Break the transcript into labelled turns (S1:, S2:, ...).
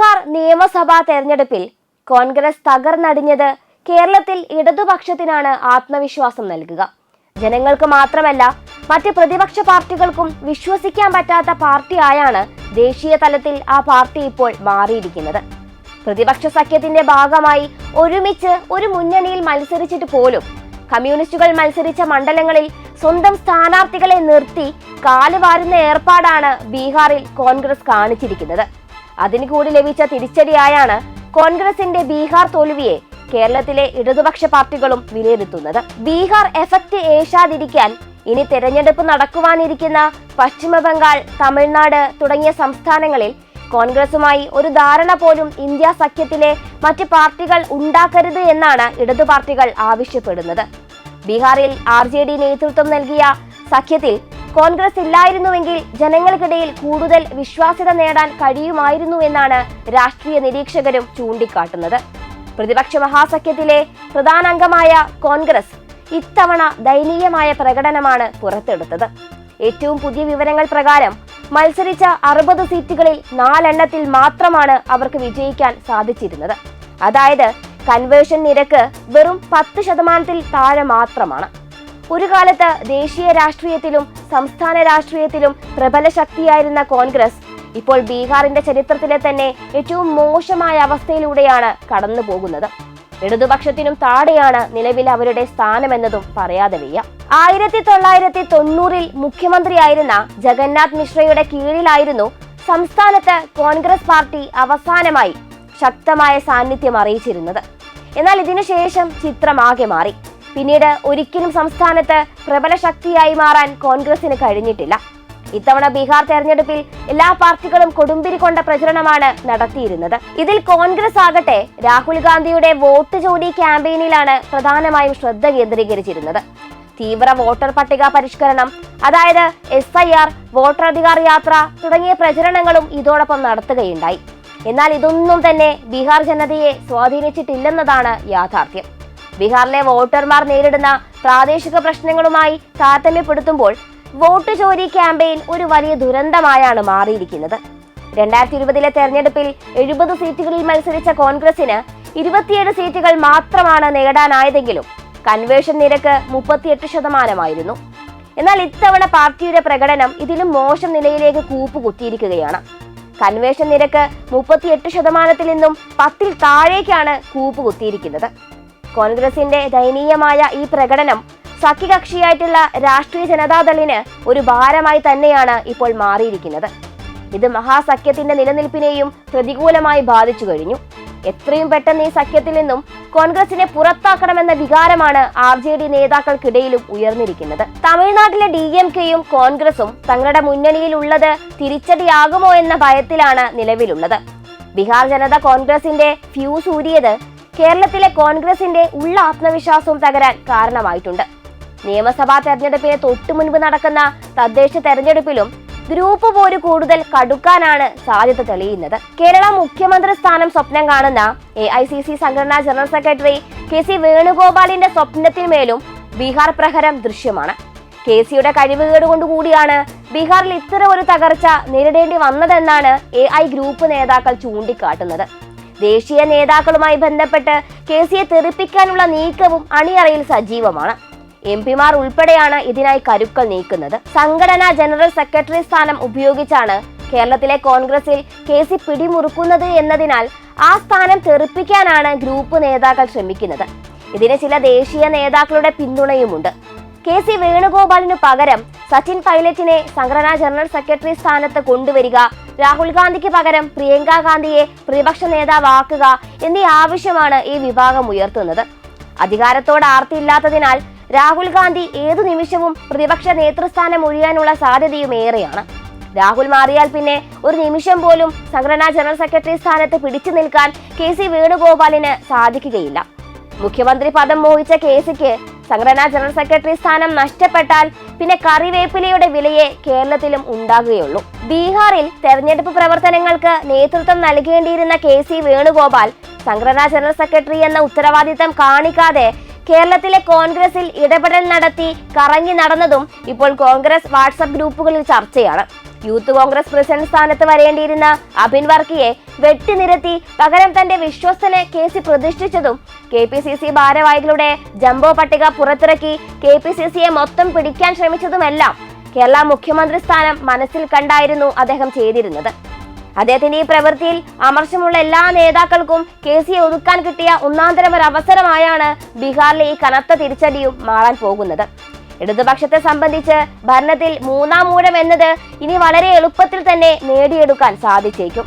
S1: ബീഹാർ നിയമസഭാ തെരഞ്ഞെടുപ്പിൽ കോൺഗ്രസ് തകർന്നടിഞ്ഞത് കേരളത്തിൽ ഇടതുപക്ഷത്തിനാണ് ആത്മവിശ്വാസം നൽകുക. ജനങ്ങൾക്ക് മാത്രമല്ല മറ്റ് പ്രതിപക്ഷ പാർട്ടികൾക്കും വിശ്വസിക്കാൻ പറ്റാത്ത പാർട്ടിയായാണ് ദേശീയ തലത്തിൽ ആ പാർട്ടി ഇപ്പോൾ മാറിയിരിക്കുന്നത്. പ്രതിപക്ഷ സഖ്യത്തിന്റെ ഭാഗമായി ഒരുമിച്ച് ഒരു മുന്നണിയിൽ മത്സരിച്ചിട്ട് പോലും കമ്മ്യൂണിസ്റ്റുകൾ മത്സരിച്ച മണ്ഡലങ്ങളിൽ സ്വന്തം സ്ഥാനാർത്ഥികളെ നിർത്തി കാലുവാരുന്ന ഏർപ്പാടാണ് ബീഹാറിൽ കോൺഗ്രസ് കാണിച്ചിരിക്കുന്നത്. അതിന് കൂടി ലഭിച്ച തിരിച്ചടിയായാണ് കോൺഗ്രസിന്റെ ബീഹാർ തോൽവിയെ കേരളത്തിലെ ഇടതുപക്ഷ പാർട്ടികളും വിലയിരുത്തുന്നത്. ബീഹാർ എഫക്റ്റ് ഏഷാതിരിക്കാൻ ഇനി തെരഞ്ഞെടുപ്പ് നടക്കുവാനിരിക്കുന്ന പശ്ചിമബംഗാൾ തമിഴ്നാട് തുടങ്ങിയ സംസ്ഥാനങ്ങളിൽ കോൺഗ്രസുമായി ഒരു ധാരണ പോലും ഇന്ത്യ സഖ്യത്തിലെ മറ്റ് പാർട്ടികൾ ഉണ്ടാക്കരുത് എന്നാണ് ഇടതു പാർട്ടികൾ ആവശ്യപ്പെടുന്നത്. ബീഹാറിൽ ആർ നേതൃത്വം നൽകിയ സഖ്യത്തിൽ കോൺഗ്രസ് ഇല്ലായിരുന്നുവെങ്കിൽ ജനങ്ങൾക്കിടയിൽ കൂടുതൽ വിശ്വാസ്യത നേടാൻ കഴിയുമായിരുന്നു എന്നാണ് രാഷ്ട്രീയ നിരീക്ഷകരും ചൂണ്ടിക്കാട്ടുന്നത്. പ്രതിപക്ഷ മഹാസഖ്യത്തിലെ പ്രധാന അംഗമായ കോൺഗ്രസ് ഇത്തവണ ദയനീയമായ പ്രകടനമാണ് പുറത്തെടുത്തത്. ഏറ്റവും പുതിയ വിവരങ്ങൾ പ്രകാരം മത്സരിച്ച അറുപത് സീറ്റുകളിൽ നാലെണ്ണത്തിൽ മാത്രമാണ് അവർക്ക് വിജയിക്കാൻ സാധിച്ചിരുന്നത്. അതായത് കൺവേർഷൻ നിരക്ക് വെറും പത്ത് ശതമാനത്തിൽ താഴെ മാത്രമാണ്. ഒരു കാലത്ത് ദേശീയ രാഷ്ട്രീയത്തിലും സംസ്ഥാന രാഷ്ട്രീയത്തിലും പ്രബല ശക്തിയായിരുന്ന കോൺഗ്രസ്. ഇപ്പോൾ ബീഹാറിന്റെ ചരിത്രത്തിലെ തന്നെ ഏറ്റവും മോശമായ അവസ്ഥയിലൂടെയാണ് കടന്നു പോകുന്നത്. ഇടതുപക്ഷത്തിനും താടെയാണ് നിലവിൽ അവരുടെ സ്ഥാനമെന്നതും പറയാതെ വയ്യ. ആയിരത്തി തൊള്ളായിരത്തി തൊണ്ണൂറിൽ മുഖ്യമന്ത്രിയായിരുന്ന ജഗന്നാഥ് മിശ്രയുടെ കീഴിലായിരുന്നു സംസ്ഥാനത്ത് കോൺഗ്രസ് പാർട്ടി അവസാനമായി ശക്തമായ സാന്നിധ്യം അറിയിച്ചിരുന്നത്. എന്നാൽ ഇതിനുശേഷം ചിത്രമാകെ മാറി. പിന്നീട് ഒരിക്കലും സംസ്ഥാനത്ത് പ്രബല ശക്തിയായി മാറാൻ കോൺഗ്രസിന് കഴിഞ്ഞിട്ടില്ല. ഇത്തവണ ബീഹാർ തെരഞ്ഞെടുപ്പിൽ എല്ലാ പാർട്ടികളും കൊടുമ്പിരി കൊണ്ട പ്രചരണമാണ് നടത്തിയിരുന്നത്. ഇതിൽ കോൺഗ്രസ് ആകട്ടെ രാഹുൽ ഗാന്ധിയുടെ വോട്ട് ജോഡി ക്യാമ്പയിനിലാണ് പ്രധാനമായും ശ്രദ്ധ കേന്ദ്രീകരിച്ചിരുന്നത്. തീവ്ര വോട്ടർ പട്ടിക പരിഷ്കരണം അതായത് S I R voter Adhikar Yatra തുടങ്ങിയ പ്രചരണങ്ങളും ഇതോടൊപ്പം നടത്തുകയുണ്ടായി. എന്നാൽ ഇതൊന്നും തന്നെ ബീഹാർ ജനതയെ സ്വാധീനിച്ചിട്ടില്ലെന്നതാണ് യാഥാർത്ഥ്യം. ബീഹാറിലെ വോട്ടർമാർ നേരിടുന്ന പ്രാദേശിക പ്രശ്നങ്ങളുമായി താരതമ്യപ്പെടുത്തുമ്പോൾ വോട്ട് ചോരി ക്യാമ്പയിൻ ഒരു വലിയ ദുരന്തമായാണ് മാറിയിരിക്കുന്നത്. രണ്ടായിരത്തി ഇരുപതിലെ തെരഞ്ഞെടുപ്പിൽ എഴുപത് സീറ്റുകളിൽ മത്സരിച്ച കോൺഗ്രസിന് ഇരുപത്തിയേഴ് സീറ്റുകൾ മാത്രമാണ് നേടാനായതെങ്കിലും കൺവേർഷൻ നിരക്ക് മുപ്പത്തിയെട്ട് ശതമാനമായിരുന്നു. എന്നാൽ ഇത്തവണ പാർട്ടിയുടെ പ്രകടനം ഇതിലും മോശം നിലയിലേക്ക് കൂപ്പുകുത്തിയിരിക്കുകയാണ്. കൺവേർഷൻ നിരക്ക് മുപ്പത്തിയെട്ട് ശതമാനത്തിൽ നിന്നും പത്തിൽ താഴേക്കാണ് കൂപ്പുകുത്തിയിരിക്കുന്നത്. കോൺഗ്രസിന്റെ ദയനീയമായ ഈ പ്രകടനം സഖ്യകക്ഷിയായിട്ടുള്ള രാഷ്ട്രീയ ജനതാദളിന് ഒരു ഭാരമായി തന്നെയാണ് ഇപ്പോൾ മാറിയിരിക്കുന്നത്. ഇത് മഹാസഖ്യത്തിന്റെ നിലനിൽപ്പിനെയും പ്രതികൂലമായി ബാധിച്ചു കഴിഞ്ഞു. എത്രയും പെട്ടെന്ന് ഈ സഖ്യത്തിൽ നിന്നും കോൺഗ്രസിനെ പുറത്താക്കണമെന്ന വികാരമാണ് ആർ ജെ ഡി നേതാക്കൾക്കിടയിലും ഉയർന്നിരിക്കുന്നത്. തമിഴ്നാട്ടിലെ ഡി എം കെയും കോൺഗ്രസും തങ്ങളുടെ മുന്നണിയിലുള്ളത് തിരിച്ചടിയാകുമോ എന്ന ഭയത്തിലാണ് നിലവിലുള്ളത്. ബീഹാർ ജനത കോൺഗ്രസിന്റെ ഫ്യൂസ് ഊരിയത് കേരളത്തിലെ കോൺഗ്രസിന്റെ ഉള്ള ആത്മവിശ്വാസവും തകരാൻ കാരണമായിട്ടുണ്ട്. നിയമസഭാ തെരഞ്ഞെടുപ്പിന് തൊട്ടു മുൻപ് നടക്കുന്ന തദ്ദേശ തെരഞ്ഞെടുപ്പിലും ഗ്രൂപ്പ് പോര് കൂടുതൽ കടുക്കാനാണ് സാധ്യത തെളിയുന്നത്. കേരള മുഖ്യമന്ത്രി സ്ഥാനം സ്വപ്നം കാണുന്ന എ ഐ സി സി സംഘടനാ ജനറൽ സെക്രട്ടറി കെ സി വേണുഗോപാലിന്റെ സ്വപ്നത്തിന്മേലും ബീഹാർ പ്രഹരം ദൃശ്യമാണ്. കെ സിയുടെ കഴിവുകേട് കൊണ്ടുകൂടിയാണ് ബീഹാറിൽ ഇത്തരം ഒരു തകർച്ച നേരിടേണ്ടി വന്നതെന്നാണ് എ ഐ ഗ്രൂപ്പ് നേതാക്കൾ ചൂണ്ടിക്കാട്ടുന്നത്. ദേശീയ നേതാക്കളുമായി ബന്ധപ്പെട്ട് കെ സിയെ തെറിപ്പിക്കാനുള്ള നീക്കവും അണിയറയിൽ സജീവമാണ്. എം പിമാർ ഉൾപ്പെടെയാണ് ഇതിനായി കരുക്കൾ നീക്കുന്നത്. സംഘടനാ ജനറൽ സെക്രട്ടറി സ്ഥാനം ഉപയോഗിച്ചാണ് കേരളത്തിലെ കോൺഗ്രസിൽ കെ സി പിടിമുറുക്കുന്നത് എന്നതിനാൽ ആ സ്ഥാനം തെറിപ്പിക്കാനാണ് ഗ്രൂപ്പ് നേതാക്കൾ ശ്രമിക്കുന്നത്. ഇതിന് ചില ദേശീയ നേതാക്കളുടെ പിന്തുണയുമുണ്ട്. കെ സി വേണുഗോപാലിനു പകരം സച്ചിൻ പൈലറ്റിനെ സംഘടനാ ജനറൽ സെക്രട്ടറി സ്ഥാനത്ത് കൊണ്ടുവരിക രാഹുൽ ഗാന്ധിക്ക് പകരം പ്രിയങ്ക ഗാന്ധിയെ പ്രതിപക്ഷ നേതാവാക്കുക എന്നീ ആവശ്യമാണ് ഈ വിഭാഗം ഉയർത്തുന്നത്. അധികാരത്തോട് ആർത്തിയില്ലാത്തതിനാൽ രാഹുൽ ഗാന്ധി ഏതു നിമിഷവും പ്രതിപക്ഷ നേതൃസ്ഥാനം ഒഴിയാനുള്ള സാധ്യതയും ഏറെയാണ്. രാഹുൽ മാറിയാൽ പിന്നെ ഒരു നിമിഷം പോലും സംഘടനാ ജനറൽ സെക്രട്ടറി സ്ഥാനത്ത് പിടിച്ചു നിൽക്കാൻ കെ സി വേണുഗോപാലിന് സാധിക്കുകയില്ല. മുഖ്യമന്ത്രി പദം മോഹിച്ച കെ സിക്ക് സംഘടനാ ജനറൽ സെക്രട്ടറി സ്ഥാനം നഷ്ടപ്പെട്ടാൽ പിന്നെ കറിവേപ്പിലയുടെ വിലയെ കേരളത്തിലും ഉണ്ടാകുകയുള്ളൂ. ബീഹാറിൽ തെരഞ്ഞെടുപ്പ് പ്രവർത്തനങ്ങൾക്ക് നേതൃത്വം നൽകേണ്ടിയിരുന്ന കെ സി വേണുഗോപാൽ സംഘടനാ ജനറൽ സെക്രട്ടറി എന്ന ഉത്തരവാദിത്തം കാണിക്കാതെ കേരളത്തിലെ കോൺഗ്രസിൽ ഇടപെടൽ നടത്തി കറങ്ങി നടന്നതും ഇപ്പോൾ കോൺഗ്രസ് വാട്സപ്പ് ഗ്രൂപ്പുകളിൽ ചർച്ചയാണ്. യൂത്ത് കോൺഗ്രസ് പ്രസിഡന്റ് സ്ഥാനത്ത് വരേണ്ടിയിരുന്ന അബിൻ വർക്കിയെ വെട്ടിനിരത്തി പകരം തന്റെ വിശ്വസ്തനെ കേസിൽ പ്രതിഷ്ഠിച്ചതും കെ പി സി സി ഭാരവാഹികളുടെ ജംബോ പട്ടിക പുറത്തിറക്കി കെ പി സി സിയെ മൊത്തം പിടിക്കാൻ ശ്രമിച്ചതുമെല്ലാം കേരള മുഖ്യമന്ത്രി സ്ഥാനം മനസ്സിൽ കണ്ടായിരുന്നു അദ്ദേഹം ചെയ്തിരുന്നത്. അദ്ദേഹത്തിന്റെ ഈ പ്രവൃത്തിയിൽ അമർശമുള്ള എല്ലാ നേതാക്കൾക്കും കെ സിയെ ഒതുക്കാൻ കിട്ടിയ ഒന്നാന്തരം ഒരു അവസരമായാണ് ബീഹാറിലെ ഈ കനത്ത തിരിച്ചടിയും മാറാൻ പോകുന്നത്. ഇടതുപക്ഷത്തെ സംബന്ധിച്ച് ഭരണത്തിൽ മൂന്നാം മൂലം എന്നത് ഇനി വളരെ എളുപ്പത്തിൽ തന്നെ നേടിയെടുക്കാൻ സാധിച്ചേക്കും.